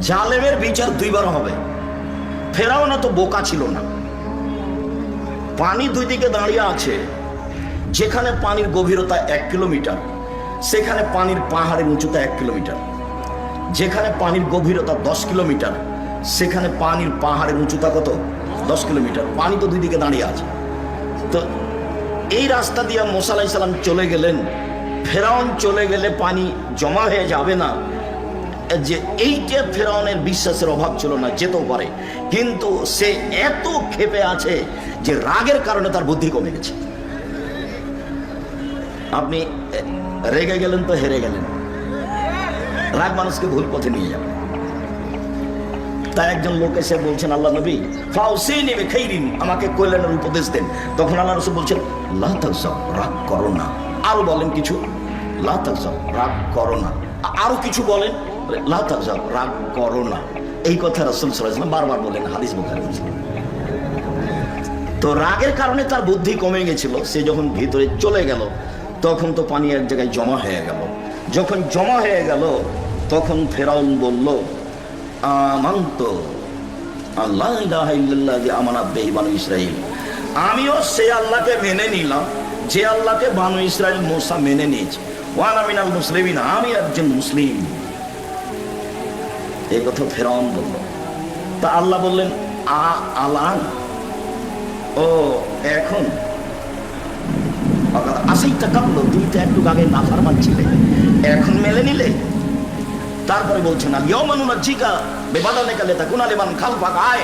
জালেমের বিচার দুইবার হবে। ফেরাও না তো বোকা ছিল না। পানি দুই দিকে দাঁড়িয়ে আছে। যেখানে পানির গভীরতা এক কিলোমিটার, সেখানে পানির পাহাড়ের উঁচুতা এক কিলোমিটার। যেখানে পানির গভীরতা দশ কিলোমিটার, সেখানে পানির পাহাড়ের উঁচুতা কত? দশ কিলোমিটার। পানি তো দুই দিকে দাঁড়িয়ে আছে। তো এই রাস্তা দিয়ে মোসালাই সালাম চলে গেলেন। ফেরাউন চলে গেলে পানি জমা হয়ে যাবে না। যে এইটা ফেরাউনের বিশ্বাসের অভাব ছিল না, যেতেও পারে। কিন্তু সে এত ক্ষেপে আছে যে রাগের কারণে তার বুদ্ধি কমে গেছে। আপনি, রেগে গেলেন তো হেরে গেলেন। রাগ মানুষকে ভুল পথে নিয়ে যাবে। তাই একজন লোক এসে বলছেন, আল্লাহ নবী, ফাউসিন ইবে খাইরিন আমাকে কল্যাণের উপদেশ দেন। তখন আল্লাহ রসুল বলছেন, লা রাগ করো না। আরও বলেন কিছু, লা রাগ করো না। আরও কিছু বলেন। লা তাকজাব রাগ করো না। এই কথা রাসূল ওয়াসাল্লাম বারবার বলেন, হাদিস বুখারী মুসলিম তো রাগের কারণে তার বুদ্ধি কমে গেছিল, সে যখন ভিতরে চলে গেল, তখন তো পানি এক জায়গায় জমা হয়ে গেল। যখন জমা হয়ে গেল, তখন ফেরাউন বলল, আমান্ত আল্লাহ যে আমানাত বেহি বানু ইসরাইল আমিও সে আল্লাহকে মেনে নিলাম, যে আল্লাহকে বানু ইসরাইল মোসা মেনে নিয়েছে। ওয়ান আমিনাল মুসলিমিন, আমি একজন মুসলিম। এই কথা ফেরাউন বলল। তা আল্লাহ বললেন, আ, আলান। ও, এখন? তুমি তো একটু আগে না ফারমান ছিলে এখন মেলে নিলে? তারপরে বলছেন না ইয়মানুনা জিকা বেবাদানে কালে তা কুনালে মান খাল আয়।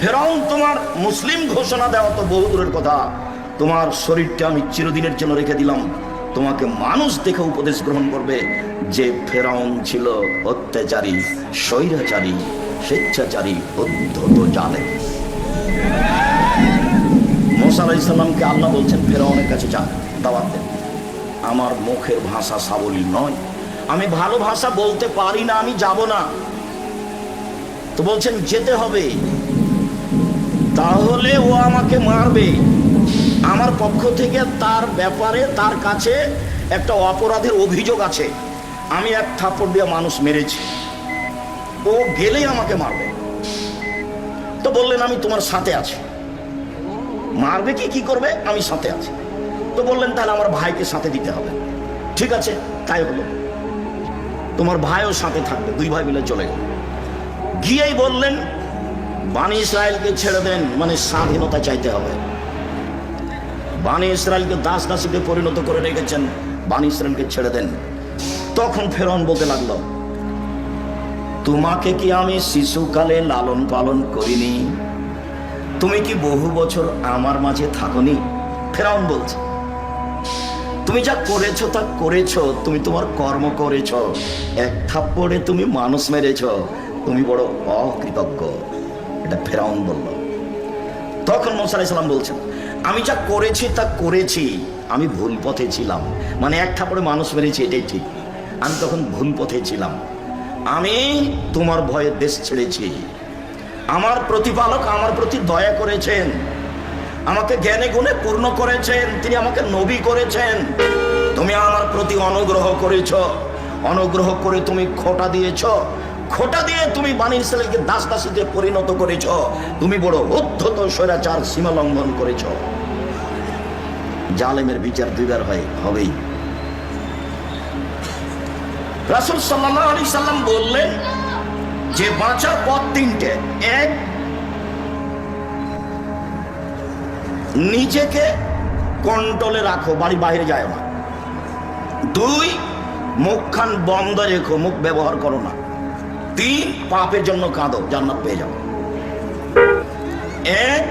ফেরাউন, তোমার মুসলিম ঘোষণা দেওয়া তো বহু দূরের কথা। তোমার শরীরটা আমি চিরদিনের জন্য রেখে দিলাম। তোমাকে মানুষ দেখে উপদেশ গ্রহণ করবে যে ফেরাউন ছিল অত্যাচারী, স্বৈরাচারী, স্বেচ্ছাচারী অধ্যত জালে। মোসা আলাইসাল্লামকে আল্লাহ বলছেন, ফেরাউনের কাছে যান দাওয়াত দেন আমার মুখের ভাষা সাবলীল নয়। আমি ভালো ভাষা বলতে পারি না, আমি যাব না। তো বলছেন, যেতে হবে। তাহলে ও আমাকে মারবে। আমার পক্ষ থেকে তার ব্যাপারে, তার কাছে একটা অপরাধের অভিযোগ আছে। আমি এক থাপ্পড় দিয়ে মানুষ মেরেছি। ও গেলেই আমাকে মারবে। তো বললেন, আমি তোমার সাথে আছি। মারবে কি কি করবে? আমি সাথে আছি। তো বললেন, তাহলে আমার ভাইকে সাথে দিতে হবে। ঠিক আছে, তাই হলো। তোমার ভাইও সাথে থাকবে, দুই ভাই মিলে চলে গেল। গিয়েই বললেন, বানি ইসরায়েলকে ছেড়ে দেন মানে স্বাধীনতা চাইতে হবে। বানি ইসরায়েলকে দাস দাসীতে পরিণত করে রেখেছেন, বানি ইসরায়েলকে ছেড়ে দেন। তখন ফেরন বলতে লাগল, তোমাকে কি আমি শিশুকালে লালন পালন করিনি? তুমি কি বহু বছর আমার মাঝে থাকনি? ফেরাউন বলছে, তুমি যা করেছ তা করেছ, তুমি তোমার কর্ম করেছ। এক থাপ্পড়ে তুমি মানুষ মেরেছ, তুমি বড় অকৃতজ্ঞ। এটা ফেরাউন বলল। তখন মোসা আলাইসাল্লাম বলছেন আমি যা করেছি তা করেছি। আমি ভুল পথে ছিলাম। মানে এক থাপড়ে মানুষ মেরেছি, এটাই ঠিক। আমি তখন ভুল পথে ছিলাম। আমি তোমার ভয়ে দেশ ছেড়েছি। আমার প্রতিপালক আমার প্রতি দয়া করেছেন। আমাকে জ্ঞানে গুণে পূর্ণ করেছেন। তিনি আমাকে নবী করেছেন। তুমি আমার প্রতি অনুগ্রহ করেছ। অনুগ্রহ করে তুমি খোটা দিয়েছ। খোটা দিয়ে তুমি বাণীর ছেলেকে দাস দাসীতে পরিণত করেছ। তুমি বড় উদ্ধত স্বৈরাচার সীমা লঙ্ঘন করেছ। জালেমের বিচার দুইবার হয়, হবেই। রাসুল সাল্লাহ আলি সাল্লাম বললেন যে, বাঁচার পথ তিনটে। এক, নিজেকে কন্ট্রোলে রাখো, বাড়ি বাইরে যায় না। দুই, মুখখান বন্ধ রেখো, মুখ ব্যবহার করো না। তিন পাপের জন্য কাঁদো, জান্নাত পেয়ে যাব। এক,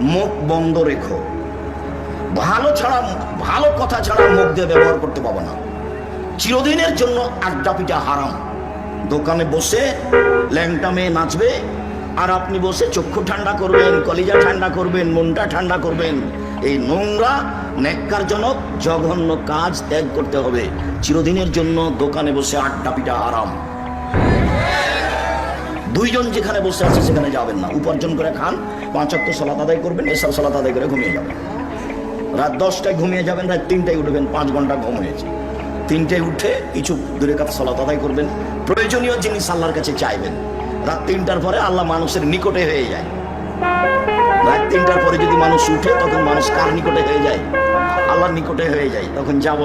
মুখ বন্ধ রেখো। ভালো ছাড়া, ভালো কথা ছাড়া মুখ দিয়ে ব্যবহার করতে পাবো না। চিরদিনের জন্য আড্ডা পিঠা হারাম। দোকানে বসে ল্যাংটা মেয়ে নাচবে, আর আপনি বসে চক্ষু ঠান্ডা করবেন, কলিজা ঠান্ডা করবেন, মনটা ঠান্ডা করবেন। এই নোংরা, ন্যাক্কারজনক, জঘন্য কাজ ত্যাগ করতে হবে। চিরদিনের জন্য দোকানে বসে আড্ডা পিঠা হারাম। দুইজন যেখানে বসে আছে সেখানে যাবেন না। উপার্জন করে খান পাঁচাত্ত সলাত আদায় করবেন এসব সলাত আদায় করে ঘুমিয়ে যাবেন। রাত দশটায় ঘুমিয়ে যাবেন, রাত তিনটায় উঠবেন, পাঁচ ঘণ্টা ঘুম হয়েছে। তিনটায় উঠে কিছু দূরে কাছে সলাত আদায় করবেন। প্রয়োজনীয় জিনিস আল্লাহর কাছে চাইবেন। রাত তিনটার পরে আল্লাহ মানুষের নিকটে হয়ে যায়। রাত তিনটার পরে যদি মানুষ উঠে, তখন মানুষ কার নিকটে হয়ে যায়? আল্লাহর নিকটে হয়ে যায়, তখন যাব